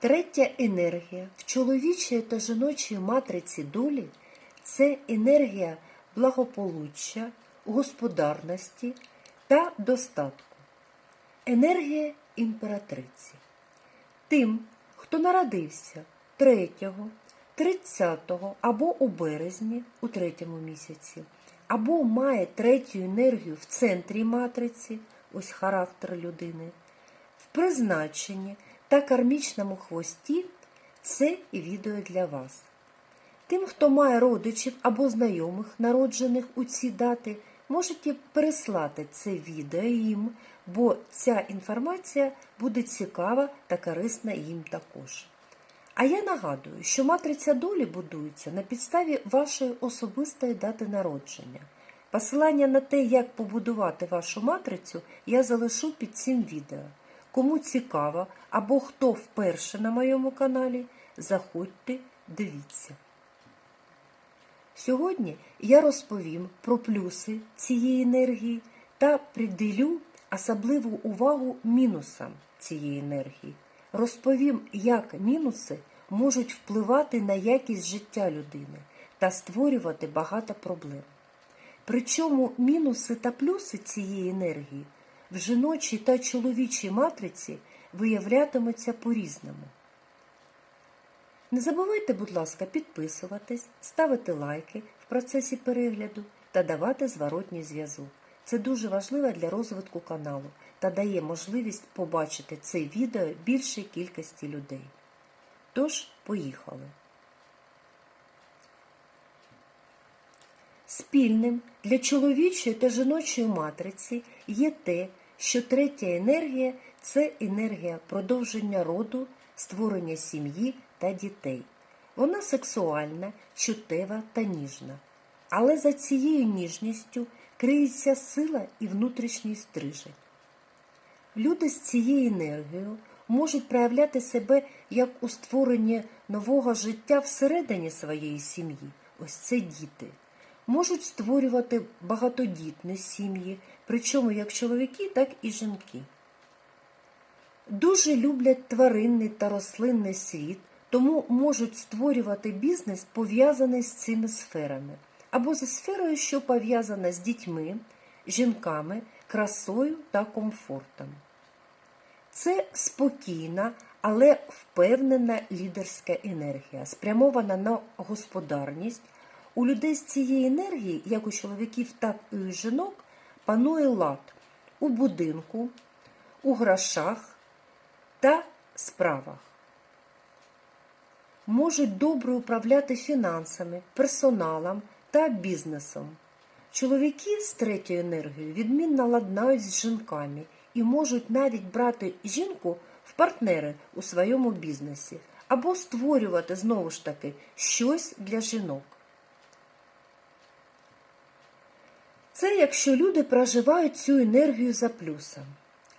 Третя енергія в чоловічій та жіночій матриці долі це енергія благополуччя, господарності та достатку. Енергія імператриці. Тим, хто народився 3, 30 або у березні у третьому місяці, або має третю енергію в центрі матриці, ось характер людини, в призначенні та кармічному хвості це відео для вас. Тим, хто має родичів або знайомих, народжених у ці дати, можете переслати це відео їм, бо ця інформація буде цікава та корисна їм також. А я нагадую, що матриця долі будується на підставі вашої особистої дати народження. Посилання на те, як побудувати вашу матрицю, я залишу під цим відео. Кому цікаво або хто вперше на моєму каналі, заходьте, дивіться. Сьогодні я розповім про плюси цієї енергії та приділю особливу увагу мінусам цієї енергії. Розповім, як мінуси можуть впливати на якість життя людини та створювати багато проблем. Причому мінуси та плюси цієї енергії в жіночій та чоловічій матриці виявлятимуться по-різному. Не забувайте, будь ласка, підписуватись, ставити лайки в процесі перегляду та давати зворотній зв'язок. Це дуже важливо для розвитку каналу та дає можливість побачити це відео більшій кількості людей. Тож, поїхали. Спільним для чоловічої та жіночої матриці є те, що третя енергія це енергія продовження роду, створення сім'ї та дітей. Вона сексуальна, чуттєва та ніжна. Але за цією ніжністю криється сила і внутрішній стрижень. Люди з цією енергією можуть проявляти себе як у створенні нового життя всередині своєї сім'ї. Ось це діти. Можуть створювати багатодітні сім'ї, причому як чоловіки, так і жінки. Дуже люблять тваринний та рослинний світ, тому можуть створювати бізнес, пов'язаний з цими сферами, або зі сферою, що пов'язана з дітьми, жінками, красою та комфортом. Це спокійна, але впевнена лідерська енергія, спрямована на господарність. У людей з цієї енергії, як у чоловіків, так і у жінок, панує лад у будинку, у грошах та справах. Можуть добре управляти фінансами, персоналом та бізнесом. Чоловіки з третьою енергією відмінно ладнають з жінками і можуть навіть брати жінку в партнери у своєму бізнесі або створювати знову ж таки щось для жінок. Це якщо люди проживають цю енергію за плюсом.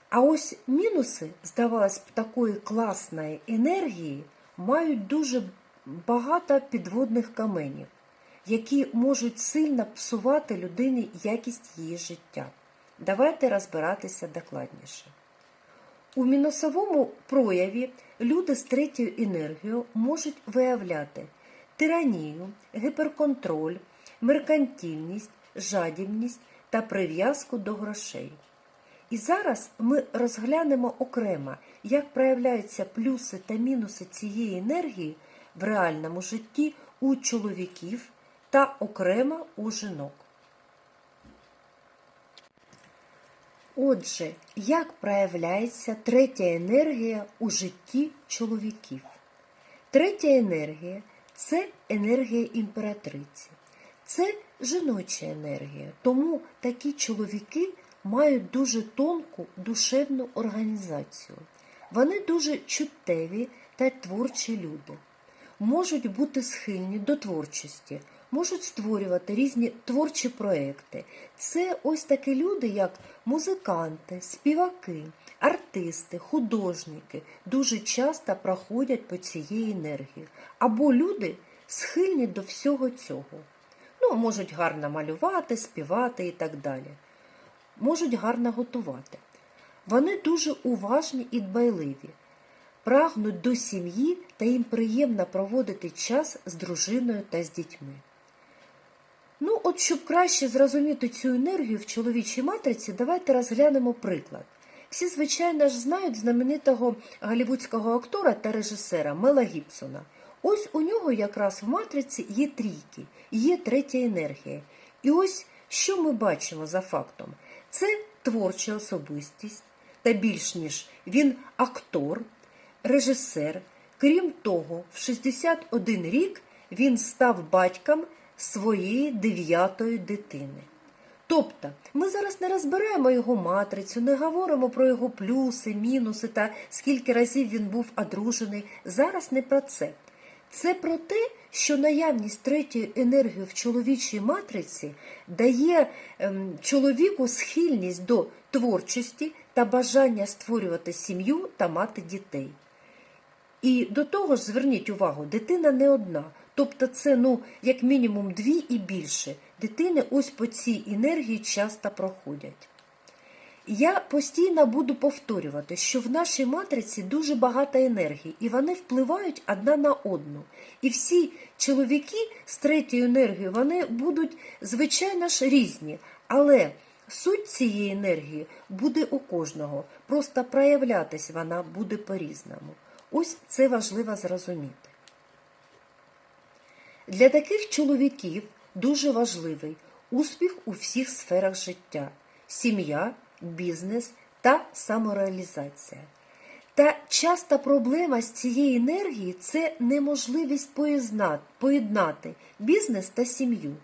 А ось мінуси, здавалось б, такої класної енергії мають дуже багато підводних каменів, які можуть сильно псувати людині якість її життя. Давайте розбиратися докладніше. У мінусовому прояві люди з третьою енергією можуть виявляти тиранію, гіперконтроль, меркантильність, жадібність та прив'язку до грошей. І зараз ми розглянемо окремо, як проявляються плюси та мінуси цієї енергії в реальному житті у чоловіків та окремо у жінок. Отже, як проявляється третя енергія у житті чоловіків? Третя енергія це енергія імператриці, це жіноча енергія, тому такі чоловіки мають дуже тонку душевну організацію. Вони дуже чуттєві та творчі люди, можуть бути схильні до творчості, можуть створювати різні творчі проекти. Це ось такі люди, як музиканти, співаки, артисти, художники, дуже часто проходять по цієї енергії. Або люди схильні до всього цього. Можуть гарно малювати, співати і так далі. Можуть гарно готувати. Вони дуже уважні і дбайливі. прагнуть до сім'ї та їм приємно проводити час з дружиною та з дітьми. Ну, от щоб краще зрозуміти цю енергію в чоловічій матриці, давайте розглянемо приклад. Всі, звичайно ж, знають знаменитого голівудського актора та режисера Мела Гібсона. Ось у нього якраз в матриці є трійки, є третя енергія. І ось що ми бачимо за фактом: це творча особистість, та більш ніж він актор, режисер. Крім того, в 61 рік він став батьком своєї дев'ятої дитини. Тобто, ми зараз не розбираємо його матрицю, не говоримо про його плюси, мінуси та скільки разів він був одружений. Зараз не про це. Це про те, що наявність третьої енергії в чоловічій матриці дає ем, чоловіку схильність до творчості та бажання створювати сім'ю та мати дітей. І до того ж, зверніть увагу, дитина не одна. Тобто це, ну, як мінімум, дві і більше. Дитини ось по цій енергії часто проходять. Я постійно буду повторювати, що в нашій матриці дуже багато енергії, і вони впливають одна на одну. І всі чоловіки з третьою енергією вони будуть, звичайно ж, різні. Але суть цієї енергії буде у кожного. Просто проявлятись вона буде по-різному. Ось це важливо зрозуміти. Для таких чоловіків дуже важливий успіх у всіх сферах життя сім'я, бізнес та самореалізація. Та часта проблема з цієї енергії це неможливість поєднати бізнес та сім'ю.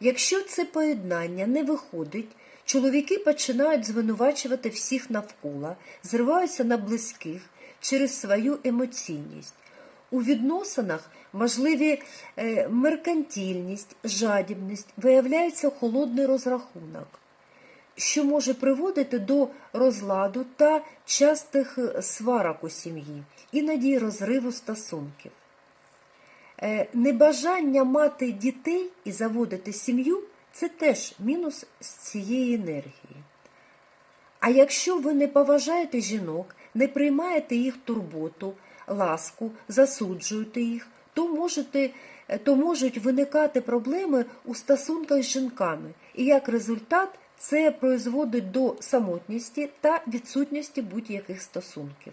Якщо це поєднання не виходить, чоловіки починають звинувачувати всіх навколо, зриваються на близьких через свою емоційність. У відносинах можливі е, меркантільність, жадібність, виявляється холодний розрахунок, що може приводити до розладу та частих сварок у сім'ї, іноді розриву стосунків. Е, Небажання мати дітей і заводити сім'ю це теж мінус з цієї енергії. А якщо ви не поважаєте жінок, не приймаєте їх турботу, ласку, засуджуєте їх, то, можете, то можуть виникати проблеми у стосунках з жінками, і як результат це призводить до самотності та відсутності будь-яких стосунків.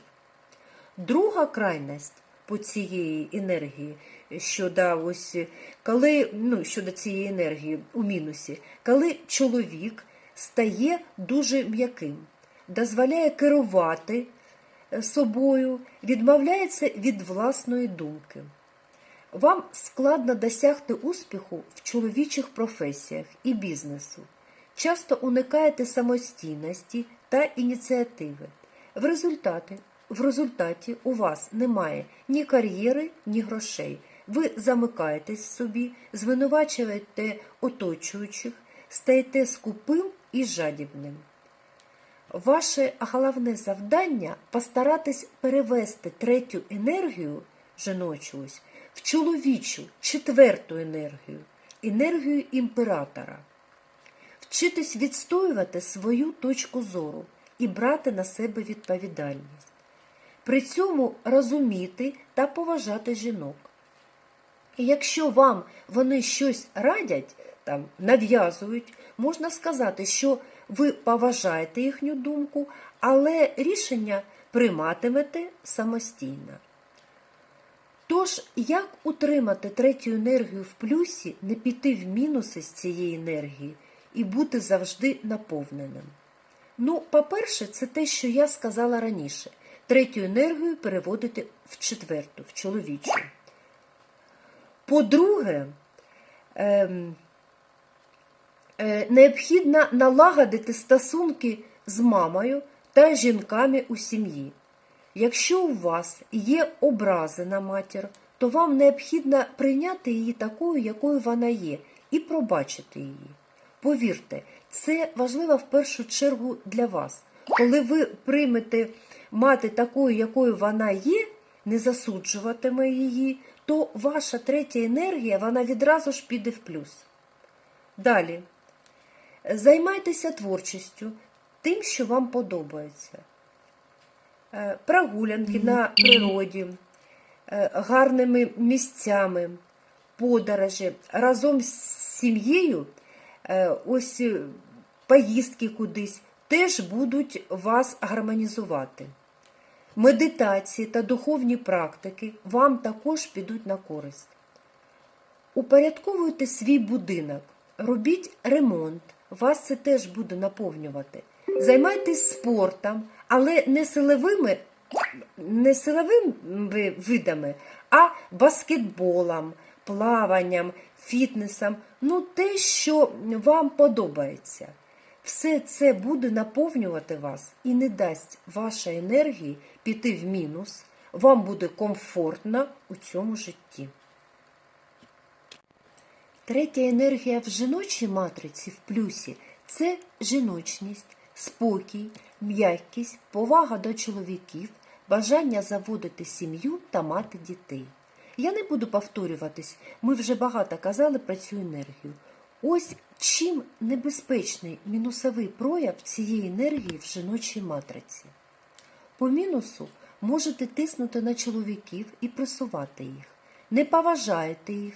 Друга крайність по цієї енергії щодо ось коли ну, щодо цієї енергії у мінусі, коли чоловік стає дуже м'яким, дозволяє керувати собою, відмовляється від власної думки. Вам складно досягти успіху в чоловічих професіях і бізнесу. Часто уникаєте самостійності та ініціативи. В результаті, в результаті у вас немає ні кар'єри, ні грошей. Ви замикаєтесь собі, звинувачуєте оточуючих, стаєте скупим і жадібним. Ваше головне завдання постаратись перевести третю енергію жіночу ось в чоловічу четверту енергію, енергію імператора, вчитись відстоювати свою точку зору і брати на себе відповідальність, при цьому розуміти та поважати жінок. І якщо вам вони щось радять, там, нав'язують, можна сказати, що ви поважаєте їхню думку, але рішення прийматимете самостійно. Тож, як утримати третю енергію в плюсі, не піти в мінуси з цієї енергії і бути завжди наповненим? Ну, по-перше, це те, що я сказала раніше. Третю енергію переводити в четверту, в чоловічу. По-друге, ем, е, необхідно налагодити стосунки з мамою та жінками у сім'ї. Якщо у вас є образи на матір, то вам необхідно прийняти її такою, якою вона є, і пробачити її. Повірте, це важливо в першу чергу для вас. Коли ви приймете мати такою, якою вона є, не засуджуватиме її, то ваша третя енергія вона відразу ж піде в плюс. Далі. Займайтеся творчістю, тим, що вам подобається. е, прогулянки на природі, е, гарними місцями, подорожі разом з сім'єю, ось е, поїздки кудись, теж будуть вас гармонізувати. Медитації та духовні практики вам також підуть на користь. Упорядковуйте свій будинок, робіть ремонт, вас це теж буде наповнювати. Займайтесь спортом, але не силовими, не силовими видами, а баскетболом, плаванням, фітнесом, ну те, що вам подобається. Все це буде наповнювати вас і не дасть вашій енергії піти в мінус. Вам буде комфортно у цьому житті. Третя енергія в жіночій матриці в плюсі це жіночність, спокій, м'якість, повага до чоловіків, бажання заводити сім'ю та мати дітей. Я не буду повторюватись, ми вже багато казали про цю енергію. Ось чим небезпечний мінусовий прояв цієї енергії в жіночій матриці. По мінусу можете тиснути на чоловіків і пресувати їх, не поважаєте їх,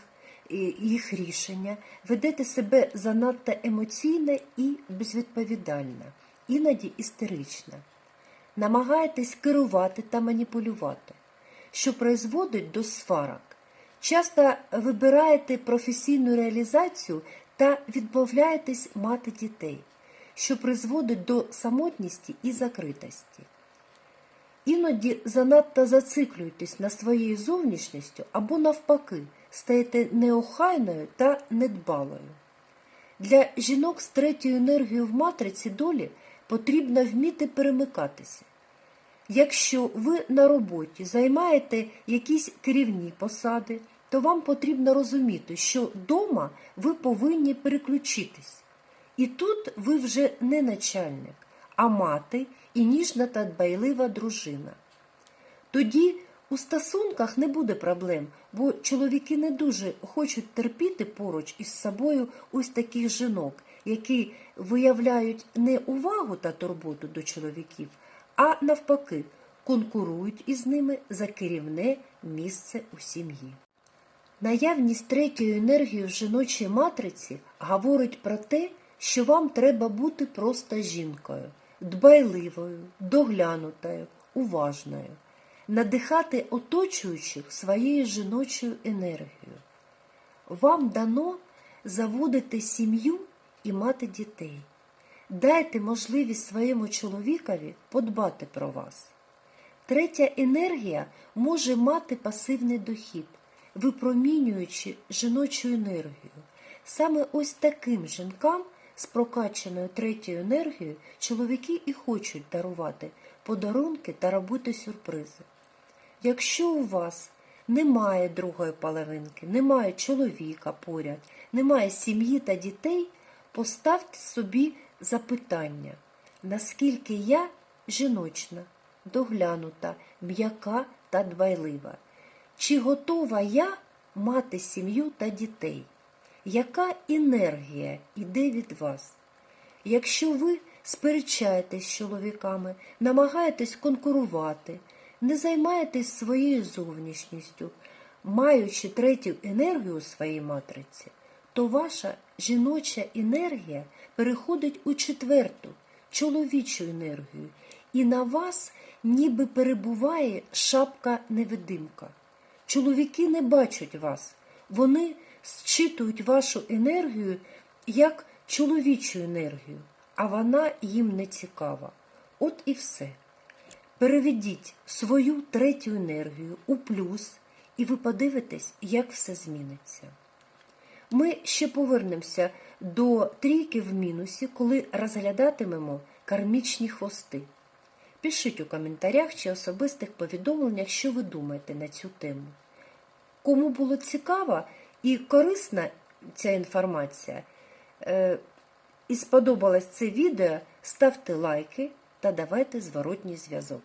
їх рішення, ведете себе занадто емоційно і безвідповідально, іноді істерично. Намагаєтесь керувати та маніпулювати, що призводить до сварок. Часто вибираєте професійну реалізацію та відмовляєтесь мати дітей, що призводить до самотності і закритості. Іноді занадто зациклюєтесь на своєю зовнішністю або навпаки стаєте неохайною та недбалою. Для жінок з третьою енергією в матриці долі потрібно вміти перемикатися. Якщо ви на роботі займаєте якісь керівні посади, то вам потрібно розуміти, що вдома ви повинні переключитись. І тут ви вже не начальник, а мати і ніжна та дбайлива дружина. Тоді у стосунках не буде проблем, бо чоловіки не дуже хочуть терпіти поруч із собою ось таких жінок, які виявляють не увагу та турботу до чоловіків, а навпаки конкурують із ними за керівне місце у сім'ї. Наявність третьої енергії в жіночій матриці говорить про те, що вам треба бути просто жінкою, дбайливою, доглянутою, уважною, надихати оточуючих своєю жіночою енергією. Вам дано заводити сім'ю і мати дітей. Дайте можливість своєму чоловікові подбати про вас. Третя енергія може мати пасивний дохід, випромінюючи жіночу енергію. Саме ось таким жінкам з прокачаною третьою енергією чоловіки і хочуть дарувати подарунки та робити сюрпризи. Якщо у вас немає другої половинки, немає чоловіка поряд, немає сім'ї та дітей, поставте собі запитання, наскільки я жіночна, доглянута, м'яка та дбайлива. Чи готова я мати сім'ю та дітей? Яка енергія йде від вас? Якщо ви сперечаєтесь з чоловіками, намагаєтесь конкурувати, не займаєтесь своєю зовнішністю, маючи третю енергію у своїй матриці, то ваша жіноча енергія переходить у четверту, чоловічу енергію, і на вас ніби перебуває шапка-невидимка. Чоловіки не бачать вас, вони зчитують вашу енергію як чоловічу енергію, а вона їм не цікава. От і все. Переведіть свою третю енергію у плюс, і ви подивитесь, як все зміниться. Ми ще повернемося до трійки в мінусі, коли розглядатимемо кармічні хвости. Пишіть у коментарях чи особистих повідомленнях, що ви думаєте на цю тему. Кому було цікаво і корисна ця інформація, е, і сподобалось це відео, ставте лайки та давайте зворотній зв'язок.